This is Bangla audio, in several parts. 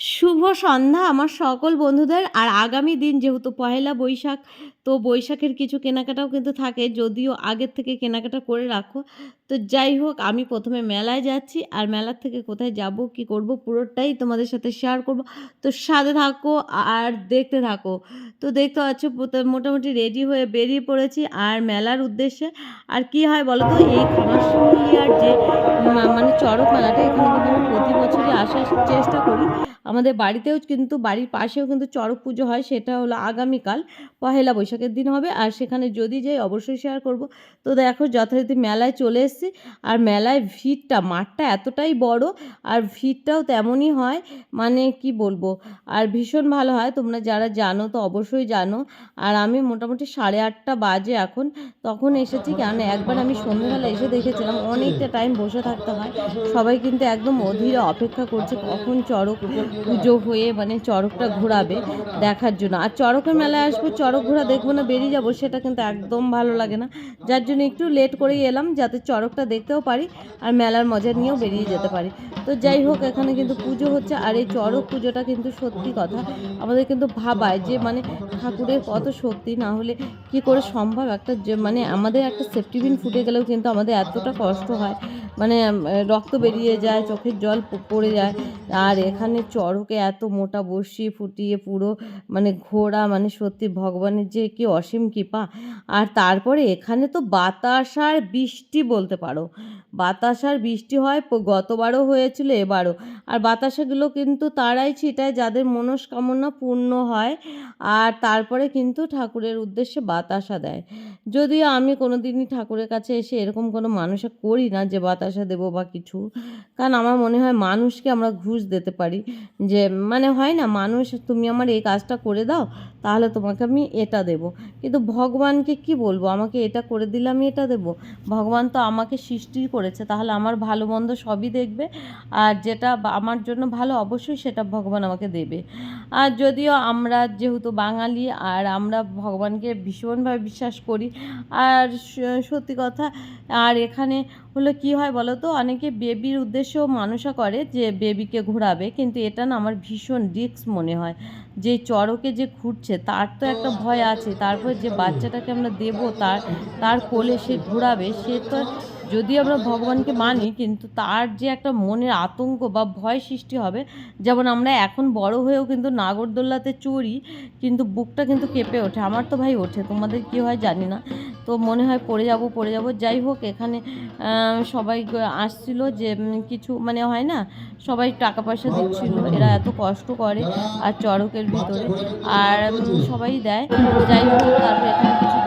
শুভ সন্ধ্যা আমার সকল বন্ধুদের। আর আগামী দিন যেহেতু পহেলা বৈশাখ, তো বৈশাখের কিছু কেনাকাটাও কিন্তু থাকে। যদিও আগের থেকে কেনাকাটা করে রাখো। তো যাই হোক, আমি প্রথমে মেলায় যাচ্ছি। আর মেলার থেকে কোথায় যাব, কি করব, পুরোটাই তোমাদের সাথে শেয়ার করব। তো সাথে থাকো আর দেখতে থাকো। তো দেখতে পাচ্ছ মোটামুটি রেডি হয়ে বেরিয়ে পড়েছি। আর মেলার উদ্দেশ্যে আর কি হয় বলো তো? এই খামারশুলিয়ার যে মানে চড়ক মেলাটা এখানে কিন্তু আমি প্রতি বছরই আসার চেষ্টা করি। আমাদের বাড়িতেও কিন্তু, বাড়ির পাশেও কিন্তু চড়ক পুজো হয়, সেটা হলো আগামীকাল পহেলা বৈশাখের দিন হবে। আর সেখানে যদি যাই, অবশ্যই শেয়ার করব। তো দেখো, যথারীতি মেলায় চলে এসেছি। আর মেলায় ভিড়টা, মাঠটা এতটাই বড়, আর ভিড়টাও তেমনই হয় মানে কি বলব? আর ভীষণ ভালো হয়। তোমরা যারা জানো, তো অবশ্যই জানো। আর আমি মোটামুটি সাড়ে আটটা বাজে এখন। তখন এসেছি, কারণ একবার আমি সন্ধ্যেবেলা এসে দেখেছিলাম, অনেকটা টাইম বসে থাকতে হয়। সবাই কিন্তু একদম অধীরে অপেক্ষা করছে, কখন চড়ক পুজো হয়ে মানে চড়কটা ঘোরাবে দেখার জন্য। আর চড়কের মেলায় আসব, চড়ক ঘোরা দেখব না, বেরিয়ে যাব, সেটা কিন্তু একদম ভালো লাগে না। যার জন্য একটু লেট করেই এলাম, যাতে চড়কটা দেখতেও পারি আর মেলার মজা নিয়েও বেরিয়ে যেতে পারি। তো যাই হোক, এখানে কিন্তু পুজো হচ্ছে, আর এই চড়ক পুজোটা কিন্তু সত্যি কথা, আমাদের কিন্তু ভাবায় যে মানে ঠাকুরের কত শক্তি, না হলে কি করে সম্ভব? একটা যে মানে আমাদের একটা সেফটিবিন ফুটে গেলেও কিন্তু আমাদের এতটা কষ্ট হয়। মানে রক্ত বেরিয়ে যায়, চোখের জল পড়ে যায়। আর এখানে চড়কে এত মোটা বসি ফুটিয়ে পুরো মানে ঘোড়া মানে সত্যি ভগবানের যে কি অসীম কৃপা। আর তারপরে এখানে তো বাতাস আর বৃষ্টি বলতে পারো। বাতাস আর বৃষ্টি হয় গতবারও হয়েছিল এবারও। আর বাতাসাগুলো কিন্তু তারাই ছিটায়, যাদের মনস্কামনা পূর্ণ হয়। আর তারপরে কিন্তু ঠাকুরের উদ্দেশ্যে বাতাসা দেয়। যদিও আমি কোনো দিনই ঠাকুরের কাছে এসে এরকম কোনো মানুষে করি না যে বাতাসা দেবো বা কিছু। কারণ আমার মনে হয় মানুষকে আমরা ঘুষ দিতে পারি। যে মানে হয় না, মানুষ তুমি আমার এই কাজটা করে দাও, তাহলে তোমাকে আমি এটা দেব। কিন্তু ভগবানকে কি বলব? আমাকে এটা করে দিলে আমি এটা দেব? ভগবান তো আমাকে সৃষ্টি করেছে, তাহলে আমার ভালো মন্দ সবই দেখবে। আর যেটা আমার জন্য ভালো অবশ্যই সেটা ভগবান আমাকে দেবে। আর যদিও আমরা যেহেতু বাঙালি, আর আমরা ভগবানকে ভীষণভাবে বিশ্বাস করি, আর সত্যি কথা আর এখানে হলো কি হয় বলো তো অনেকে বেবির উদ্দেশ্যেও মানুষা করে যে বেবিকে ঘোরাবে, কিন্তু এটা না আমার ভীষণ রিস্ক মনে হয়। যে চড়কে যে ঘুরছে, তার তো একটা ভয় আছে। তারপর যে বাচ্চাটাকে আমরা দেব, তার তার কোলে সে ঘোরাবে, সে তো যদি আমরা ভগবানকে মানি, কিন্তু তার যে একটা মনের আতঙ্ক বা ভয় সৃষ্টি হবে, যেমন আমরা এখন বড় হয়েও কিন্তু নাগরদোল্লাতে চড়ি, কিন্তু বুকটা কিন্তু কেঁপে ওঠে। আমার তো ভাই ওঠে, তোমাদের কি হয় জানি না। তো মনে হয় পড়ে যাব পড়ে যাব। যাই হোক, এখানে সবাই আসছিল যে কিছু মানে হয় না, সবাই টাকা পয়সা দিচ্ছিল, এরা এত কষ্ট করে, আর চড়কের ভিতরে। আর সবাই দেয়। যাই হোক, তারপরে এখানে কিছু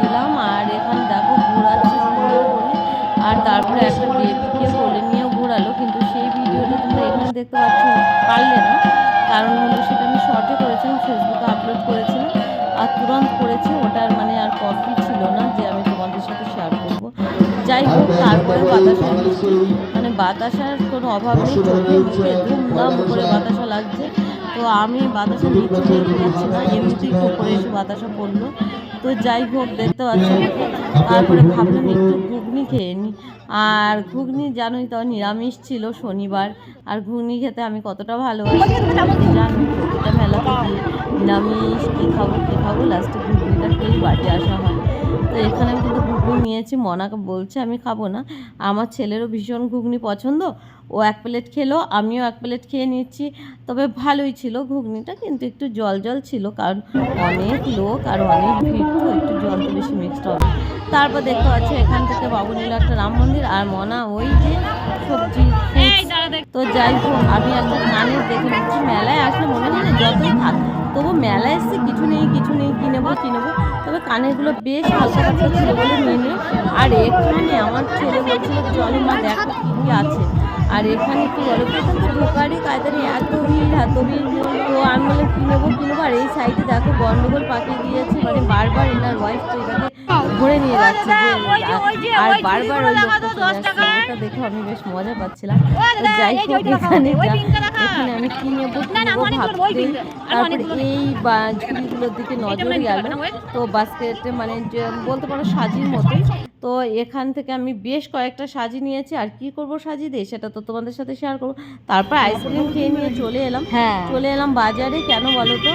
দেখতে পাচ্ছ পারলে না। কারণ হলো সেটা আমি শর্টে করেছিলাম ফেসবুকে আপলোড করেছিলাম, আর তুরন্ত করেছি। ওটার মানে আর কপি ছিল না যে আমি তোমাদের সাথে শেয়ার করব। যাই হোক, তারপরে বাতাসা মানে বাতাসার কোনো অভাব নেই, চোখে মুখে ধুমধাম করে বাতাসা লাগছে। তো আমি বাতাসা নিচে দেখতে পাচ্ছি না, এমনিতেই করে এসে বাতাসা পড়ল। তো যাই হোক, দেখতে পাচ্ছি তারপরে ভাবলাম একটু ঘুগনি খেয়ে নিই আর ঘুগনি জানোই তো, নিরামিষ ছিল শনিবার। আর ঘুগনি খেতে আমি কতটা ভালোবাসি জানি? নিরামিষ, কী খাব কী খাব লাস্টে ঘুগনিটা খেয়েই বাড়ি আসা হয়। তো এখানে নিয়েছি মনাকে বলছে আমি খাব না। আমার ছেলেরও ভীষণ ঘুগনি পছন্দ। ও এক প্লেট খেলো আমিও এক প্লেট খেয়ে নিচ্ছি। তবে ভালোই ছিল ঘুগনিটা কিন্তু একটু জল জল ছিল কারণ অনেক লোক আর অনেক ভিড় তো একটু জল তো বেশি মিক্সড হবে। তারপর দেখতে পাচ্ছি এখান থেকে বাবুনীল একটা রাম মন্দির আর মনা ওই যে সবজি তো যাই হোক আমি একটা কানের দেখে নিচ্ছি মেলায় আসলে মনে হয় না যতই থাক তবু মেলা এসে কিছু নেই কিছু নেই, কি নেব কি নেব। তবে কানেরগুলো বেশ হালকা ছিল বলে নিয়ে আর এখানে আমার ছেলে বলছিল, চলো মা, দেখো কী আছে। আর এখানে কি বলো এখানে তো ঢোকারই কায়দানি এত ভিড় এত ভিড় তো আমি বলে কী নেব কী নেব আর এই সাইডে দেখো গন্ডগোল পাকিয়ে দিয়েছে মানে বারবার এনার ওয়াইফ তো এটাকে ঘুরে নিয়ে যাচ্ছে আর বারবার ওই লোকটা দেখে আমি বেশ মজা পাচ্ছিলাম তো যাই হোক এখানে এখানে আমি কি নেব ভাবতে তারপরে এই ঝুড়িগুলোর দিকে নজর গেল তো বাস্কেটে মানে বলতে পারো সাজির মতো তো এখান থেকে আমি বেশ কয়েকটা সাজি নিয়েছি। আর কি করব সাজি দিয়ে? সেটা তো তোমাদের সাথে শেয়ার করব। তারপর আইসক্রিম খেয়ে নিয়ে চলে এলাম। হ্যাঁ। চলে এলাম বাজারে কেন বলো তো?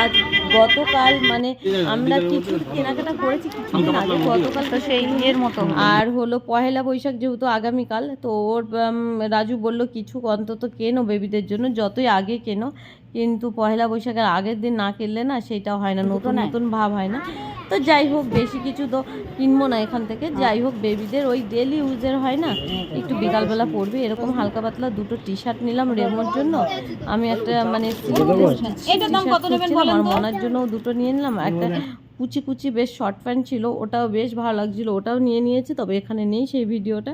আজ গতকাল মানে আমরা কিছু কেনাকাটা করেছি কিছুদিন আগে গতকাল। তো সেই এর মতো আর হলো পহেলা বৈশাখ যেহেতু আগামীকাল তো ওর রাজু বলল কিছু অন্তত কেনো বেবিদের জন্য? যতই আগে কেনো। কিন্তু পয়লা বৈশাখের আগের দিন না কিনলে না সেটা হয় না নতুন নতুন ভাব হয় না। তো যাই হোক বেশি কিছু তো কিনবো না এখান থেকে। যাই হোক বেবিদের ওই ডেলি ইউজের হয় না। একটু বিকালবেলা পরবে এরকম হালকা পাতলা দুটো টি শার্ট নিলাম রেমোর জন্য। আমি একটা মানে এটার দাম কত নেবেন বলেন আমার মনার জন্য দুটো নিয়ে নিলাম। একটা কুচি কুচি বেশ শর্ট প্যান্ট ছিল ওটাও বেশ ভালো লাগছিল ওটাও নিয়ে নিয়েছি তবে এখানে নেই সেই ভিডিওটা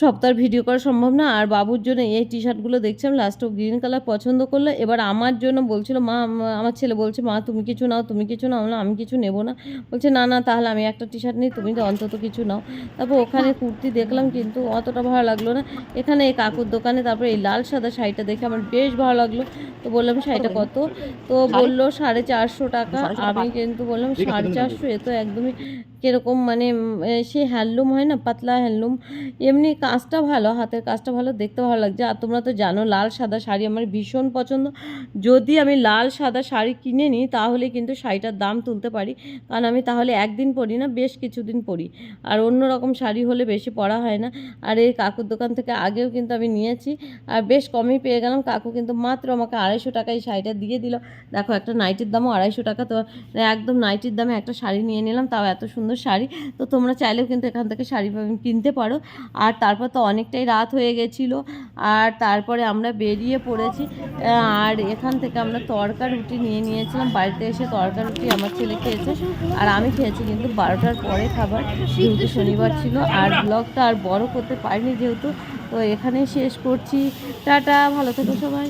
সপ্তাহ ভিডিও করা সম্ভব না। আর বাবুর জন্য এই টি শার্টগুলো দেখছিলাম লাস্টও গ্রিন কালার পছন্দ করল। এবার আমার জন্য বলছিল মা আমার ছেলে বলছে মা তুমি কিছু নাও তুমি কিছু নাও। না আমি কিছু নেব না। বলছে না না তাহলে আমি একটা টি শার্ট নিই তুমি তো অন্তত কিছু নাও। তারপর ওখানে কুর্তি দেখলাম কিন্তু অতটা ভালো লাগল না। এখানে এই কাকুর দোকানে তারপরে এই লাল সাদা শাড়িটা দেখে আমার বেশ ভালো লাগল। তো বললাম শাড়িটা কত? তো বলল সাড়ে চারশো টাকা। আমি কিন্তু বললাম সাড়ে চারশো এ তো একদমই কীরকম মানে সে হ্যান্ডলুম হয় না, পাতলা হ্যান্ডলুম, এমনি কাজটা ভালো, হাতের কাজটা ভালো, দেখতে ভালো লাগছে। আর তোমরা তো জানো, লাল সাদা শাড়ি আমার ভীষণ পছন্দ। যদি আমি লাল সাদা শাড়ি কিনে নিই, তাহলে কিন্তু শাড়িটার দাম তুলতে পারি। কারণ আমি তাহলে একদিন পরি না, বেশ কিছুদিন পরি। আর অন্য রকম শাড়ি হলে বেশি পরা হয় না। আর এই কাকুর দোকান থেকে আগেও কিন্তু আমি নিয়েছি। আর বেশ কমই পেয়ে গেলাম। কাকু কিন্তু মাত্র আমাকে আড়াইশো টাকায় এই শাড়িটা দিয়ে দিল। দেখো, একটা নাইটির দামও আড়াইশো টাকা। তো, একদম নাইটির দামে একটা শাড়ি নিয়ে নিলাম। তাও এত সুন্দর শাড়ি। তো তোমরা চাইলেও কিন্তু এখান থেকে শাড়ি কিনতে পারো। আর তারপর তো অনেকটাই রাত হয়ে গেছিল। আর তারপরে আমরা বেরিয়ে পড়েছি। আর এখান থেকে আমরা তড়কা রুটি নিয়ে নিয়েছিলাম। বাড়িতে এসে তড়কা রুটি আমার ছেলে খেয়েছে। আর আমি খেয়েছি কিন্তু বারোটার পরে খাবার। যেহেতু শনিবার ছিল। আর ব্লগটা আর বড় করতে পারিনি যেহেতু। তো এখানেই শেষ করছি। টাটা, ভালো থেকো সবাই।